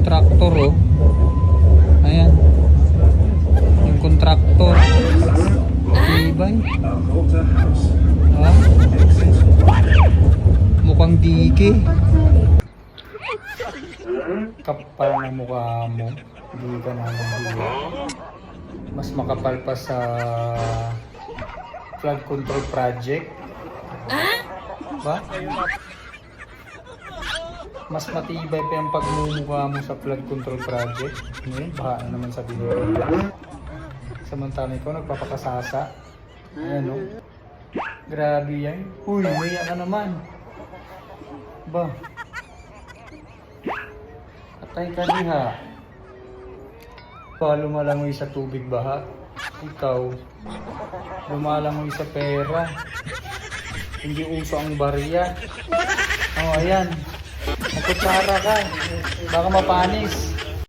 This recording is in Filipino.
kontraktor oh. Ayan. Yung kontraktor. Ibay. Ha? Mukhang dike. Kapal na mukha mo. Hindi ka na mahiya. Mas makapal pa sa flood control project. Ba? Mas matibay pa yung pagmumukha mo sa flood control project. Ngayon, baha na naman sa binigay. Samantala ikaw, nagpapakasasa. Ayan o. Grabe yan. Uy, may ka naman. Ba? Atay ka diha. Pa, lumalangoy sa tubig baha. Ikaw, lumalangoy sa pera. Hindi uso ang barya. Oh, ayan. Nakutsara ka. Baka mapanis.